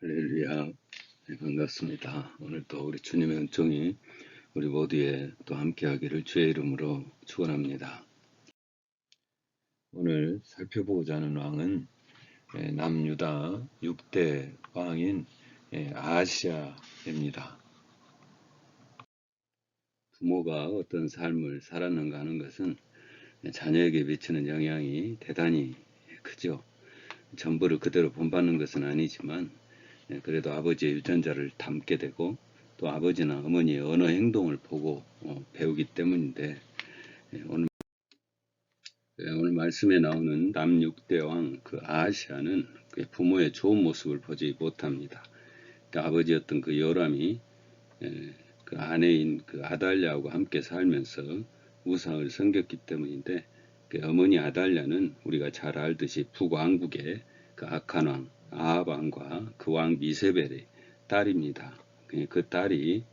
할렐루야. 네, 반갑습니다. 오늘도 우리 주님의 은총이 우리 모두에 또 함께 하기를 주의 이름으로 축원합니다. 오늘 살펴보고자 하는 왕은 예, 남유다 6대 왕인 예, 아시아입니다. 부모가 어떤 삶을 살았는가 하는 것은 자녀에게 미치는 영향이 대단히 크죠. 전부를 그대로 본받는 것은 아니지만 예, 그래도 아버지의 유전자를 담게 되고 또 아버지나 어머니의 언어 행동을 보고 어, 배우기 때문인데 예, 오늘 예, 오늘 말씀에 나오는 남육대왕 그 아시아는 그 부모의 좋은 모습을 보지 못합니다. 그 아버지였던 그 요람이 그 아내인 그 아달랴하고 함께 살면서 우상을 섬겼기 때문인데 그 어머니 아달랴는 우리가 잘 알듯이 북왕국의 그 악한 왕 아합 왕과 그 왕 미세벨의 딸입니다. 그, 그 딸이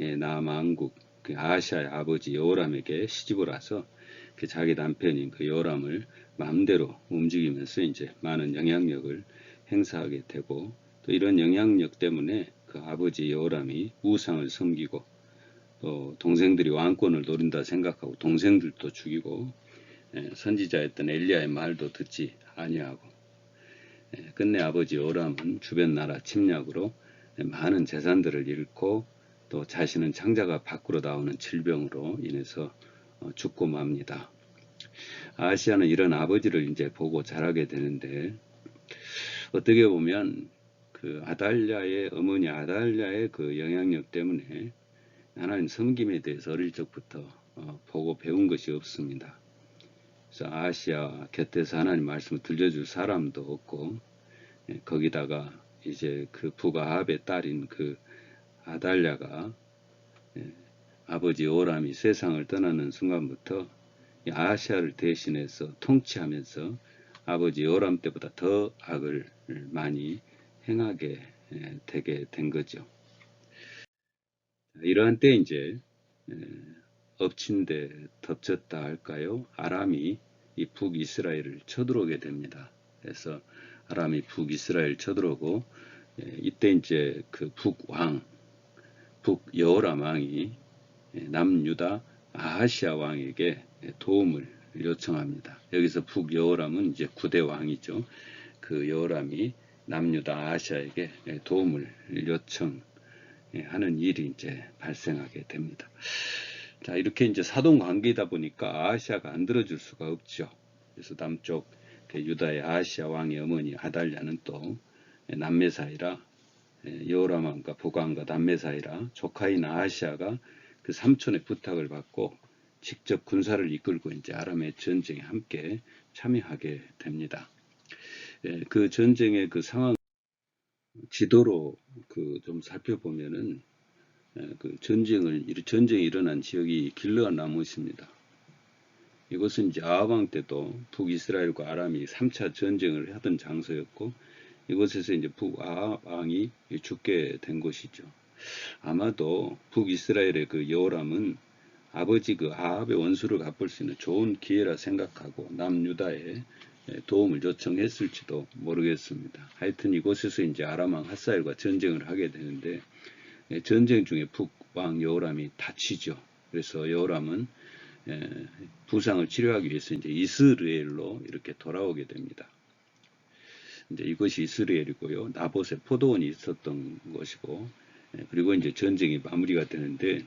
예, 남왕국 그 아시아의 아버지 여호람에게 시집을 와서 그 자기 남편인 그 여호람을 마음대로 움직이면서 이제 많은 영향력을 행사하게 되고 또 이런 영향력 때문에 그 아버지 여호람이 우상을 섬기고 또 동생들이 왕권을 노린다 생각하고 동생들도 죽이고 예, 선지자였던 엘리야의 말도 듣지 아니하고 예, 끝내 아버지 요람은 주변 나라 침략으로 많은 재산들을 잃고 또 자신은 창자가 밖으로 나오는 질병으로 인해서 어, 죽고 맙니다. 아시아는 이런 아버지를 이제 보고 자라게 되는데 어떻게 보면 그 아달랴의 어머니 아달랴의 그 영향력 때문에 하나님 섬김에 대해서 어릴 적부터 어, 보고 배운 것이 없습니다. 그래서 아시아 곁에서 하나님 말씀을 들려줄 사람도 없고 예, 거기다가 이제 그 부가합의 딸인 그 아달랴가 예, 아버지 오람이 세상을 떠나는 순간부터 아시아를 대신해서 통치하면서 아버지 오람 때보다 더 악을 많이 행하게 예, 되게 된 거죠. 이러한 때 이제 엎친 데 덮쳤다 할까요? 아람이 이 북이스라엘을 쳐들어오게 됩니다. 그래서 아람이 북이스라엘 쳐들어오고 예, 이때 이제 그 북왕, 북여호람 왕이 예, 남유다 아하시아 왕에게 도움을 요청합니다. 여기서 북여호람은 이제 구대 왕이죠. 그 여호람이 남유다 아하시아에게 도움을 요청하는 일이 이제 발생하게 됩니다. 자, 이렇게 이제 사동 관계이다 보니까 아시아가 안 들어줄 수가 없죠. 그래서 남쪽 그 유다의 아시아 왕의 어머니 아달랴는 또 남매 사이라 여호람 왕과 보강과 남매 사이라 조카인 아시아가 그 삼촌의 부탁을 받고 직접 군사를 이끌고 이제 아람의 전쟁에 함께 참여하게 됩니다. 예, 그 전쟁의 그 상황 지도로 그 좀 살펴보면은 예, 그 전쟁을 전쟁이 일어난 지역이 길르가 나무십니다. 이것은 이제 아합왕 때도 북이스라엘과 아람이 3차 전쟁을 하던 장소였고 이곳에서 이제 북아합 왕이 죽게 된 것이죠. 아마도 북이스라엘의 그 여호람은 아버지 그 아합의 원수를 갚을 수 있는 좋은 기회라 생각하고 남유다에 도움을 요청했을지도 모르겠습니다. 하여튼 이곳에서 이제 아람왕 하사엘과 전쟁을 하게 되는데 예, 전쟁 중에 북왕 여호람이 다치죠. 그래서 여호람은 예, 부상을 치료하기 위해서 이제 이스라엘로 이렇게 돌아오게 됩니다. 이제 이것이 이스라엘이고요. 나봇에 포도원이 있었던 것이고, 예, 그리고 이제 전쟁이 마무리가 되는데,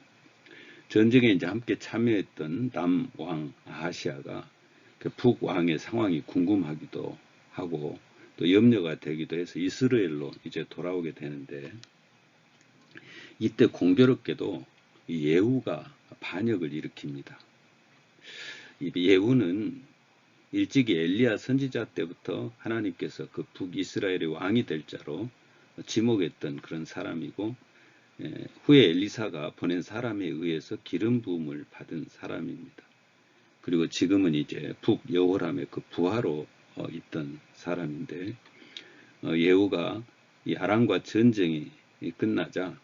전쟁에 이제 함께 참여했던 남왕 아시아가 그 북왕의 상황이 궁금하기도 하고, 또 염려가 되기도 해서 이스라엘로 이제 돌아오게 되는데, 이때 공교롭게도 예후가 반역을 일으킵니다. 이 예후는 일찍이 엘리야 선지자 때부터 하나님께서 그 북이스라엘의 왕이 될 자로 지목했던 그런 사람이고 후에 엘리사가 보낸 사람에 의해서 기름 부음을 받은 사람입니다. 그리고 지금은 이제 북여호람의 그 부하로 어, 있던 사람인데 어, 예후가 이 아람과 전쟁이 끝나자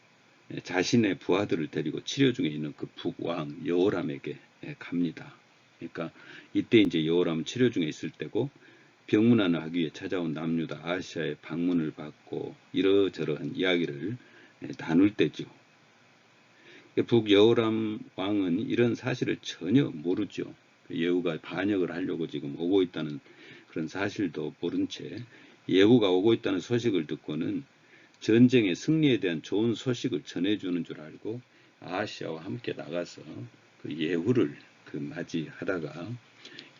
자신의 부하들을 데리고 치료 중에 있는 그 북왕 여호람에게 갑니다. 그러니까 이때 이제 여호람은 치료 중에 있을 때고 병문안을 하기 위해 찾아온 남유다 아시아의 방문을 받고 이러 이러저러한 이야기를 예, 나눌 때죠. 북여우람 왕은 이런 사실을 전혀 모르죠. 예후가 반역을 하려고 지금 오고 있다는 그런 사실도 모른 채 예후가 오고 있다는 소식을 듣고는 전쟁의 승리에 대한 좋은 소식을 전해주는 줄 알고 아시아와 함께 나가서 그 예후를 그 맞이하다가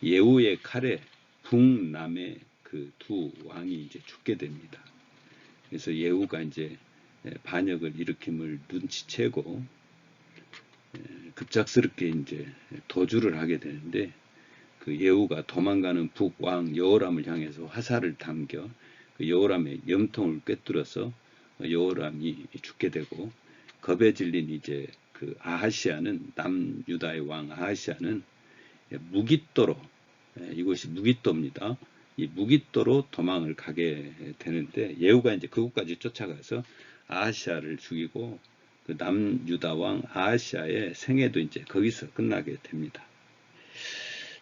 예후의 칼에 북남의 그 두 왕이 이제 죽게 됩니다. 그래서 예후가 이제 반역을 일으킴을 눈치채고 급작스럽게 이제 도주를 하게 되는데 그 예후가 도망가는 북왕 여호람을 향해서 화살을 당겨 그 여호람의 염통을 꿰뚫어서 여호람이 죽게 되고 겁에 질린 이제 그 아하시아는 남유다의 왕 아하시아는 무기또로 이곳이 무기또입니다. 이 무기또로 도망을 가게 되는데 예후가 이제 그곳까지 쫓아가서 아하시아를 죽이고 그 남유다 왕 아하시아의 생애도 이제 거기서 끝나게 됩니다.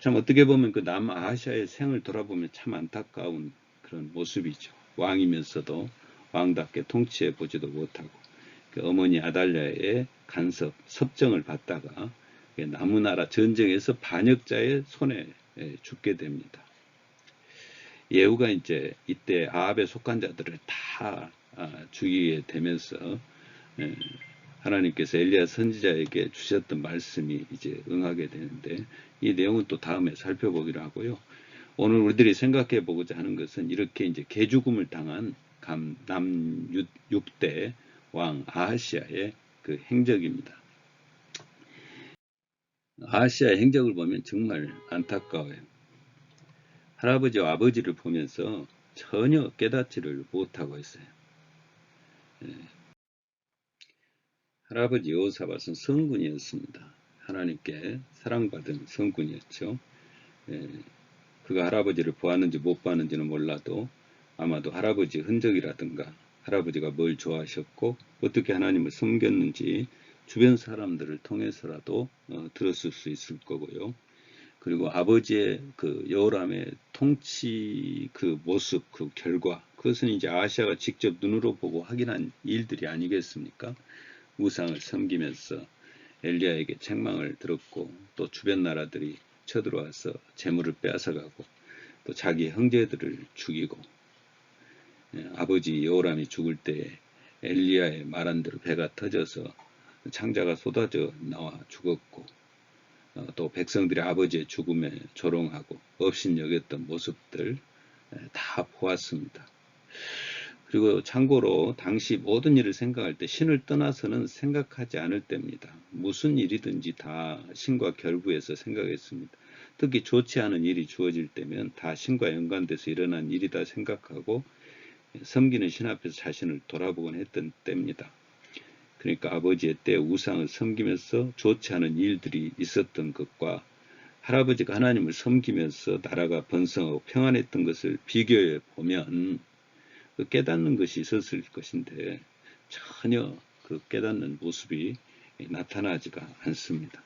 참 어떻게 보면 그 남아시아의 생을 돌아보면 참 안타까운 그런 모습이죠. 왕이면서도 왕답게 통치해 보지도 못하고 그 어머니 아달랴의 간섭, 섭정을 받다가 나무나라 전쟁에서 반역자의 손에 죽게 됩니다. 예후가 이제 이때 아합에 속한 자들을 다 아, 죽이게 되면서 하나님께서 엘리야 선지자에게 주셨던 말씀이 이제 응하게 되는데 이 내용은 또 다음에 살펴보기로 하고요. 오늘 우리들이 생각해 보고자 하는 것은 이렇게 이제 개죽음을 당한 남 6대 왕 아하시아의 그 행적입니다. 아하시아의 행적을 보면 정말 안타까워요. 할아버지와 아버지를 보면서 전혀 깨닫지를 못하고 있어요. 예. 할아버지 여호사밧은 성군이었습니다. 하나님께 사랑받은 성군이었죠. 예. 그가 할아버지를 보았는지 못 보았는지는 몰라도 아마도 할아버지 흔적이라든가 할아버지가 뭘 좋아하셨고 어떻게 하나님을 섬겼는지 주변 사람들을 통해서라도 어, 들었을 수 있을 거고요. 그리고 아버지의 그 여호람의 통치 그 모습, 그 결과, 그것은 이제 아시아가 직접 눈으로 보고 확인한 일들이 아니겠습니까? 우상을 섬기면서 엘리야에게 책망을 들었고 또 주변 나라들이 쳐들어와서 재물을 빼앗아가고 또 자기 형제들을 죽이고 예, 아버지 여호람이 죽을 때 엘리야의 말한 대로 배가 터져서 창자가 쏟아져 나와 죽었고 어, 또 백성들이 아버지의 죽음에 조롱하고 업신여겼던 모습들 예, 다 보았습니다. 그리고 참고로 당시 모든 일을 생각할 때 신을 떠나서는 생각하지 않을 때입니다. 무슨 일이든지 다 신과 결부해서 생각했습니다. 특히 좋지 않은 일이 주어질 때면 다 신과 연관돼서 일어난 일이다 생각하고 섬기는 신 앞에서 자신을 돌아보곤 했던 때입니다. 그러니까 아버지의 때 우상을 섬기면서 좋지 않은 일들이 있었던 것과 할아버지가 하나님을 섬기면서 나라가 번성하고 평안했던 것을 비교해 보면 그 깨닫는 것이 있었을 것인데 전혀 그 깨닫는 모습이 나타나지가 않습니다.